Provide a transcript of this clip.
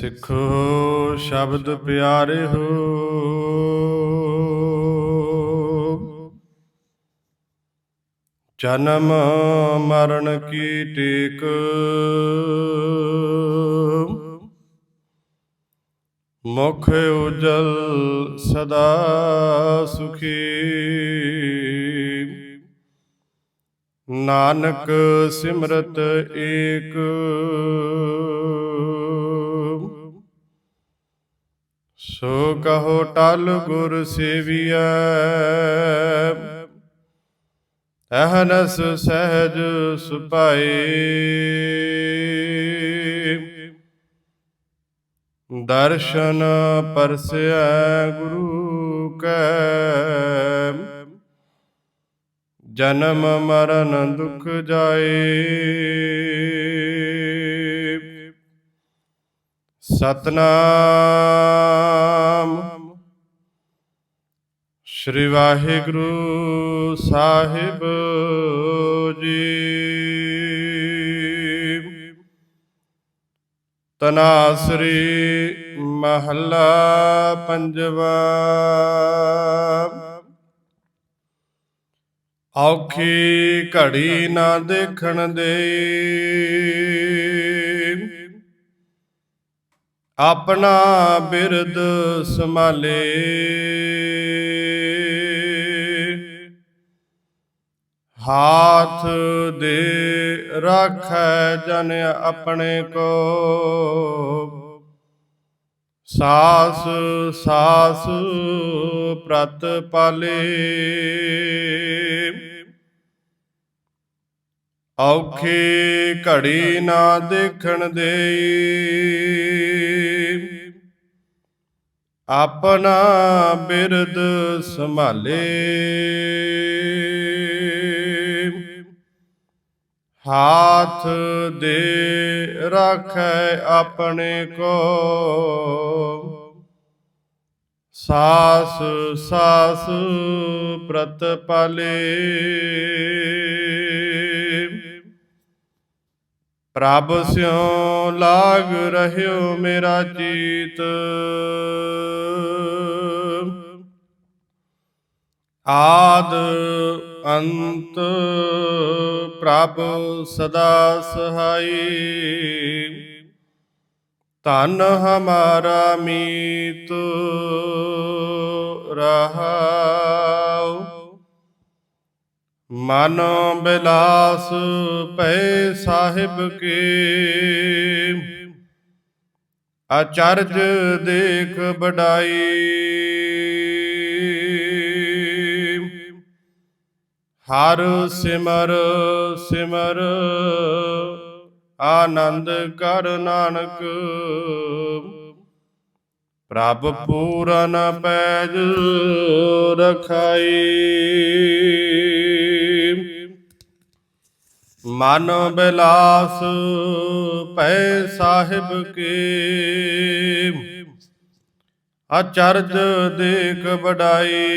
ਸਿੱਖੋ ਸ਼ਬਦ ਪਿਆਰੇ ਹੋ। ਜਨਮ ਮਰਨ ਕੀ ਟੇਕ। ਮੁਖ ਉਜਲ ਸਦਾ ਸੁਖੀ। ਨਾਨਕ ਸਿਮਰਤ ਏਕ। ਸੋ ਕਹੋ ਟਲ ਗੁਰ ਸੇਵੀਐ। ਅਹਨਸ ਸਹਿਜ ਸੁਪਾਏ ਦਰਸ਼ਨ ਪਰਸੈ ਗੁਰੂ ਕੈ। ਜਨਮ ਮਰਨ ਦੁਖ ਜਾਏ। ਸਤਨਾਮ। ਸ੍ਰੀ ਵਾਹਿਗੁਰੂ ਸਾਹਿਬ ਜੀ। ਤਨਾਸਰੀ ਮਹੱਲਾ ਪੰਜਵਾ। ਔਖੀ ਘੜੀ ਨਾ ਦੇਖਣ ਦੇ ਆਪਣਾ ਬਿਰਦ ਸੰਭਾਲੇ। ਹਾਥ ਦੇ ਰੱਖੈ ਜਨ ਆਪਣੇ ਕੋ। ਸਾਸ ਸਾਸ ਪ੍ਰਤ ਪਾਲੇ। ਔਖੀ ਘੜੀ ਨਾ ਦੇਖਣ ਦੇ ਆਪਣਾ ਬਿਰਦ ਸੰਭਾਲੇ। ਹਾਥ ਦੇ ਰੱਖੈ ਆਪਣੇ ਕੋ। ਸਾਸ ਸਾਸ ਪ੍ਰਤ ਪਾਲੇ ਪ੍ਰਭ ਸਿਉ ਲਾਗ ਰਹਿਓ ਮੇਰਾ ਚੀਤ ਆਦ ਅੰਤ ਪ੍ਰਭ ਸਦਾ ਸਹਾਈ। ਧਨ ਹਮਾਰਾ ਮੀਤ ਰਹਾਉ। ਮਨ ਬਿਲਾਸ ਪੈ ਸਾਹਿਬ ਕੇ। ਅਚਰਜ ਦੇਖ ਬਡਾਈ ਹਰ ਸਿਮਰ ਸਿਮਰ, ਆਨੰਦ ਕਰ ਨਾਨਕ। ਪ੍ਰਭ ਪੂਰਨ ਪੈਜ ਰਖਾਈ। ਮਨ ਬਿਲਾਸ ਪੈ ਸਾਹਿਬ ਕੇ। ਅਚਰਜ ਦੇਖ ਬਡਾਈ